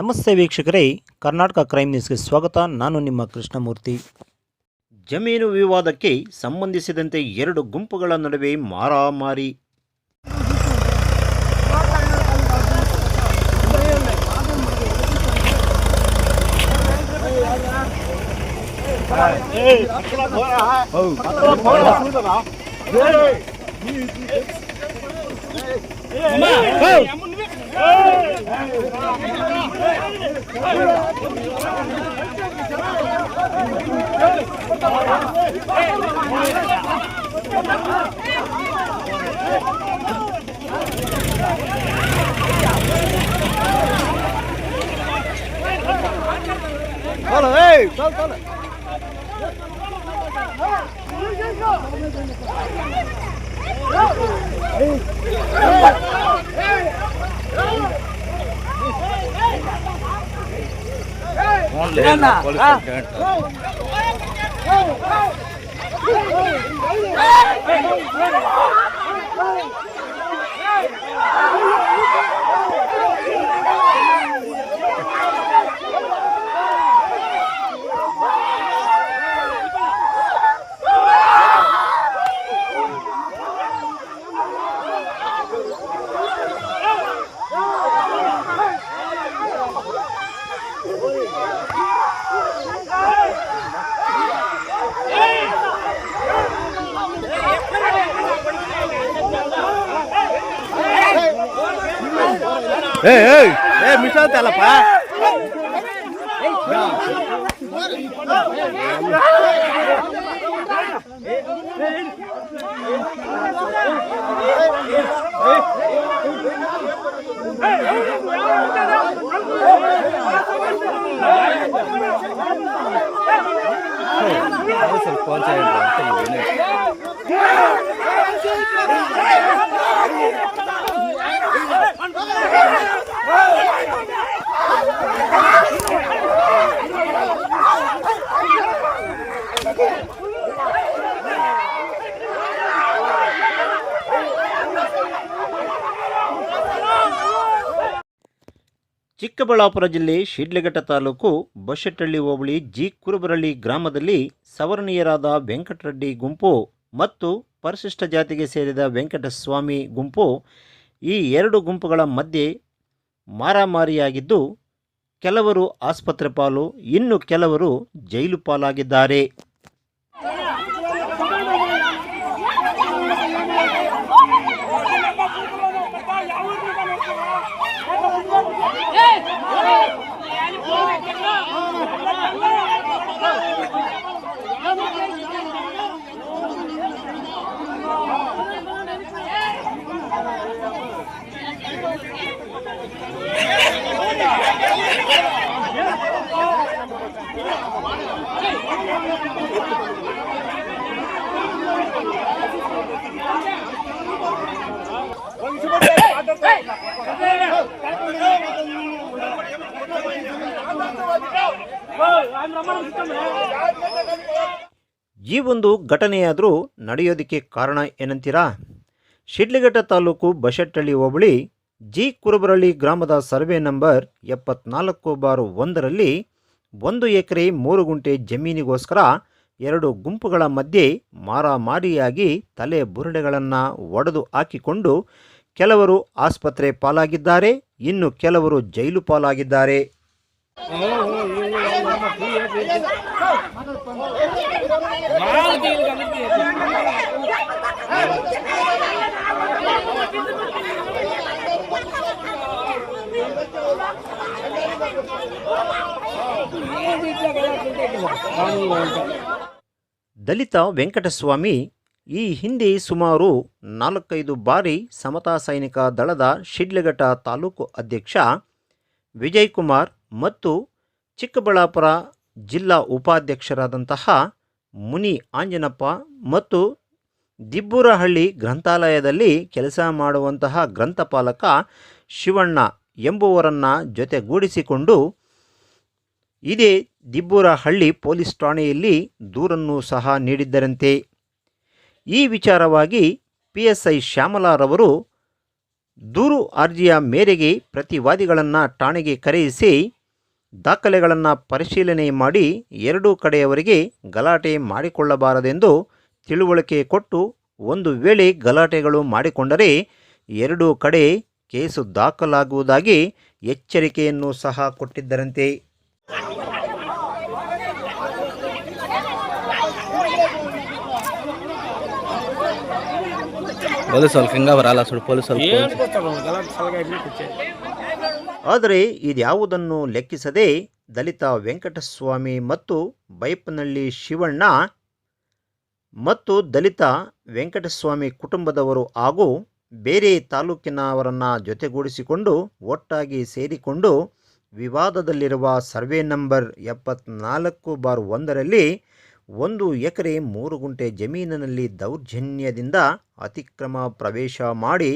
ನಮಸ್ತೆ ವೀಕ್ಷಕರೇ ಕರ್ನಾಟಕ ಕ್ರೈಮ್ ನ್ಯೂಸ್ಗೆ ಸ್ವಾಗತ ನಾನು ನಿಮ್ಮ ಕೃಷ್ಣಮೂರ್ತಿ ಜಮೀನು ವಿವಾದಕ್ಕೆ ಸಂಬಂಧಿಸಿದಂತೆ ಎರಡು ಗುಂಪುಗಳ ನಡುವೆ ಮಾರಾಮಾರಿ Fala, Hey! ಏ ಏ ಏ ಮಿಷನ್ ಅಂತಲ್ಲಪ್ಪ ಸ್ವಲ್ಪ ಅಂತ ಚಿಕ್ಕಬಳ್ಳಾಪುರ ಜಿಲ್ಲೆ ಶಿಡ್ಲಘಟ್ಟ ತಾಲೂಕು ಬಶೆಟ್ಟಳ್ಳಿ ಹೋಬಳಿ ಜಿ ಕುರುಬರಳ್ಳಿ ಗ್ರಾಮದಲ್ಲಿ ಸವರ್ಣೀಯರಾದ ವೆಂಕಟರೆಡ್ಡಿ ಗುಂಪು ಮತ್ತು ಪರಿಶಿಷ್ಟ ಜಾತಿಗೆ ಸೇರಿದ ವೆಂಕಟಸ್ವಾಮಿ ಗುಂಪು ಈ ಎರಡು ಗುಂಪುಗಳ ಮಧ್ಯೆ ಮಾರಾಮಾರಿಯಾಗಿದ್ದು ಕೆಲವರು ಆಸ್ಪತ್ರೆ ಪಾಲು ಇನ್ನು ಕೆಲವರು ಜೈಲು ಪಾಲಾಗಿದ್ದಾರೆ. ಈ ಒಂದು ಘಟನೆಯಾದರೂ ನಡೆಯೋದಕ್ಕೆ ಕಾರಣ ಏನಂತೀರಾ? ಶಿಡ್ಲಘಟ್ಟ ತಾಲೂಕು ಬಶೆಟ್ಟಳ್ಳಿ ಹೋಬಳಿ, ಜಿ ಕುರುಬರಳ್ಳಿ ಗ್ರಾಮದ ಸರ್ವೆ ನಂಬರ್ ಎಪ್ಪತ್ನಾಲ್ಕು ಬಾರು ಒಂದರಲ್ಲಿ ಒಂದು ಎಕರೆ ಮೂರು ಗುಂಟೆ ಜಮೀನಿಗೋಸ್ಕರ ಎರಡು ಗುಂಪುಗಳ ಮಧ್ಯೆ ಮಾರಾಮಾರಿಯಾಗಿ ತಲೆ ಬುರುಡೆಗಳನ್ನು ಒಡೆದು ಹಾಕಿಕೊಂಡು ಕೆಲವರು ಆಸ್ಪತ್ರೆ ಪಾಲಾಗಿದ್ದಾರೆ ಇನ್ನು ಕೆಲವರು ಜೈಲು ಪಾಲಾಗಿದ್ದಾರೆ. ದಲಿತ ವೆಂಕಟಸ್ವಾಮಿ ಈ ಹಿಂದೆ ಸುಮಾರು ನಾಲ್ಕೈದು ಬಾರಿ ಸಮತಾ ಸೈನಿಕ ದಳದ ಶಿಡ್ಲಘಟ್ಟ ತಾಲೂಕು ಅಧ್ಯಕ್ಷ ವಿಜಯ್ ಕುಮಾರ್ ಮತ್ತು ಚಿಕ್ಕಬಳ್ಳಾಪುರ ಜಿಲ್ಲಾ ಉಪಾಧ್ಯಕ್ಷರಾದಂತಹ ಮುನಿ ಆಂಜನಪ್ಪ ಮತ್ತು ದಿಬ್ಬೂರಹಳ್ಳಿ ಗ್ರಂಥಾಲಯದಲ್ಲಿ ಕೆಲಸ ಮಾಡುವಂತಹ ಗ್ರಂಥಪಾಲಕ ಶಿವಣ್ಣ ಎಂಬುವರನ್ನು ಜೊತೆಗೂಡಿಸಿಕೊಂಡು ಇದೇ ದಿಬ್ಬೂರಹಳ್ಳಿ ಪೊಲೀಸ್ ಠಾಣೆಯಲ್ಲಿ ದೂರನ್ನು ಸಹ ನೀಡಿದ್ದರಂತೆ. ಈ ವಿಚಾರವಾಗಿ ಪಿ ಎಸ್ ಐ ಶ್ಯಾಮಲಾರವರು ದೂರು ಅರ್ಜಿಯ ಮೇರೆಗೆ ಪ್ರತಿವಾದಿಗಳನ್ನು ಠಾಣೆಗೆ ಕರೆಯಿಸಿ ದಾಖಲೆಗಳನ್ನು ಪರಿಶೀಲನೆ ಮಾಡಿ ಎರಡೂ ಕಡೆಯವರಿಗೆ ಗಲಾಟೆ ಮಾಡಿಕೊಳ್ಳಬಾರದೆಂದು ತಿಳುವಳಿಕೆ ಕೊಟ್ಟು ಒಂದು ವೇಳೆ ಗಲಾಟೆಗಳು ಮಾಡಿಕೊಂಡರೆ ಎರಡೂ ಕಡೆ ಕೇಸು ದಾಖಲಾಗುವುದಾಗಿ ಎಚ್ಚರಿಕೆಯನ್ನು ಸಹ ಕೊಟ್ಟಿದ್ದರಂತೆ. ಪೊಲೀಸ್ వాళ్ళకి ఇంకా రాలా చూడు పోలీసు ఏం కొత్తాడు గలాట్ సలగా ఎన్ని కూర్చోండి ಆದರೆ ಇದ್ಯಾವುದನ್ನು ಲೆಕ್ಕಿಸದೆ ದಲಿತ ವೆಂಕಟಸ್ವಾಮಿ ಮತ್ತು ಬೈಪನಹಳ್ಳಿ ಶಿವಣ್ಣ ಮತ್ತು ದಲಿತ ವೆಂಕಟಸ್ವಾಮಿ ಕುಟುಂಬದವರು ಹಾಗೂ ಬೇರೆ ತಾಲೂಕಿನವರನ್ನು ಜೊತೆಗೂಡಿಸಿಕೊಂಡು ಒಟ್ಟಾಗಿ ಸೇರಿಕೊಂಡು ವಿವಾದದಲ್ಲಿರುವ ಸರ್ವೆ ನಂಬರ್ ಎಪ್ಪತ್ನಾಲ್ಕು ಬಾರ್ ಒಂದರಲ್ಲಿ ಒಂದು ಎಕರೆ ಮೂರು ಗುಂಟೆ ಜಮೀನಿನಲ್ಲಿ ದೌರ್ಜನ್ಯದಿಂದ ಅತಿಕ್ರಮ ಪ್ರವೇಶ ಮಾಡಿ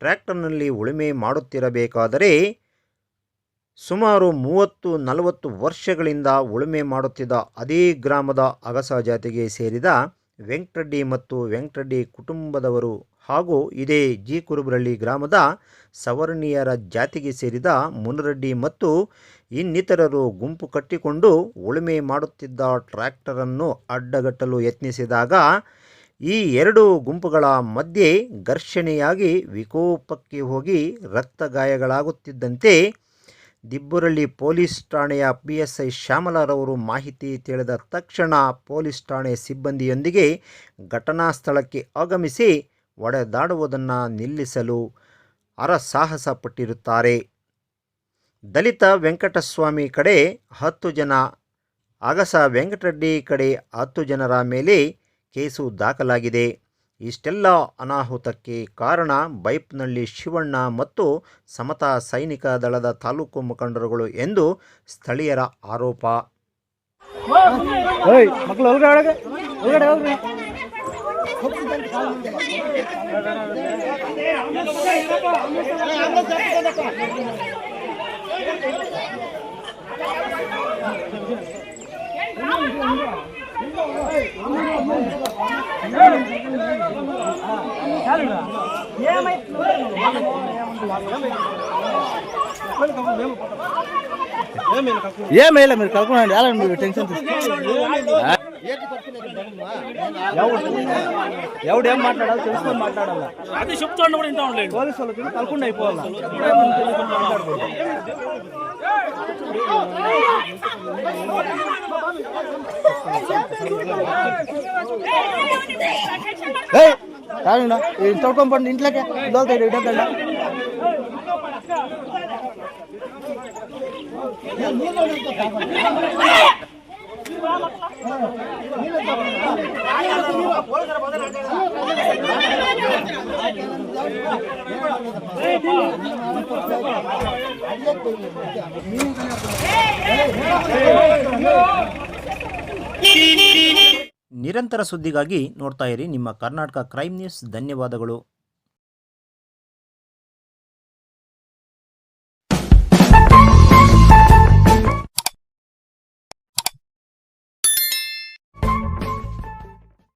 ಟ್ರ್ಯಾಕ್ಟರ್ನಲ್ಲಿ ಉಳುಮೆ ಮಾಡುತ್ತಿರಬೇಕಾದರೆ ಸುಮಾರು ಮೂವತ್ತು ನಲವತ್ತು ವರ್ಷಗಳಿಂದ ಉಳುಮೆ ಮಾಡುತ್ತಿದ್ದ ಅದೇ ಗ್ರಾಮದ ಅಗಸ ಜಾತಿಗೆ ಸೇರಿದ ವೆಂಕಟರೆಡ್ಡಿ ಮತ್ತು ವೆಂಕಟರೆಡ್ಡಿ ಕುಟುಂಬದವರು ಹಾಗೂ ಇದೇ ಜಿ ಕುರುಬರಳ್ಳಿ ಗ್ರಾಮದ ಸವರ್ಣೀಯರ ಜಾತಿಗೆ ಸೇರಿದ ಮುನರೆಡ್ಡಿ ಮತ್ತು ಇನ್ನಿತರರು ಗುಂಪು ಕಟ್ಟಿಕೊಂಡು ಉಳುಮೆ ಮಾಡುತ್ತಿದ್ದ ಟ್ರ್ಯಾಕ್ಟರನ್ನು ಅಡ್ಡಗಟ್ಟಲು ಯತ್ನಿಸಿದಾಗ ಈ ಎರಡು ಗುಂಪುಗಳ ಮಧ್ಯೆ ಘರ್ಷಣೆಯಾಗಿ ವಿಕೋಪಕ್ಕೆ ಹೋಗಿ ರಕ್ತ ಗಾಯಗಳಾಗುತ್ತಿದ್ದಂತೆ ದಿಬ್ಬುರಳ್ಳಿ ಪೊಲೀಸ್ ಠಾಣೆಯ ಪಿ ಎಸ್ ಐ ಶ್ಯಾಮಲಾರವರು ಮಾಹಿತಿ ತಿಳಿದ ತಕ್ಷಣ ಪೊಲೀಸ್ ಠಾಣೆ ಸಿಬ್ಬಂದಿಯೊಂದಿಗೆ ಘಟನಾ ಸ್ಥಳಕ್ಕೆ ಆಗಮಿಸಿ ಒಡೆದಾಡುವುದನ್ನು ನಿಲ್ಲಿಸಲು ಅರಸಾಹಸ ಪಟ್ಟಿರುತ್ತಾರೆ ದಲಿತ ವೆಂಕಟಸ್ವಾಮಿ ಕಡೆ ಹತ್ತು ಜನ ಅಗಸ ವೆಂಕಟರೆಡ್ಡಿ ಕಡೆ ಹತ್ತು ಜನರ ಮೇಲೆ ಕೇಸು ದಾಖಲಾಗಿದೆ. ಇಷ್ಟೆಲ್ಲ ಅನಾಹುತಕ್ಕೆ ಕಾರಣ ಬೈಪ್ನಳ್ಳಿ ಶಿವಣ್ಣ ಮತ್ತು ಸಮತಾ ಸೈನಿಕ ದಳದ ತಾಲೂಕು ಮುಖಂಡರುಗಳು ಎಂದು ಸ್ಥಳೀಯರ ಆರೋಪ. ఏమైనా మీరు కనుక్కున్నాండి ఎలా మీరు టెన్షన్ ఎవడేం మాట్లాడాలి తెలుసుకొని మాట్లాడాలి? అది చెప్తాను కూడా ఇంటా ఉండలేదు. పోలీసు వాళ్ళకి కలకుండా అయిపోవాలి? రాడండా తోడుకోండి ఇంట్లోకే దోలుతాడు ఇటద్దండా నీళ్ళు ನಿರಂತರ ಸುದ್ದಿಗಾಗಿ ನೋಡ್ತಾ ಇರಿ ನಿಮ್ಮ ಕರ್ನಾಟಕ ಕ್ರೈಮ್ ನ್ಯೂಸ್. ಧನ್ಯವಾದಗಳು.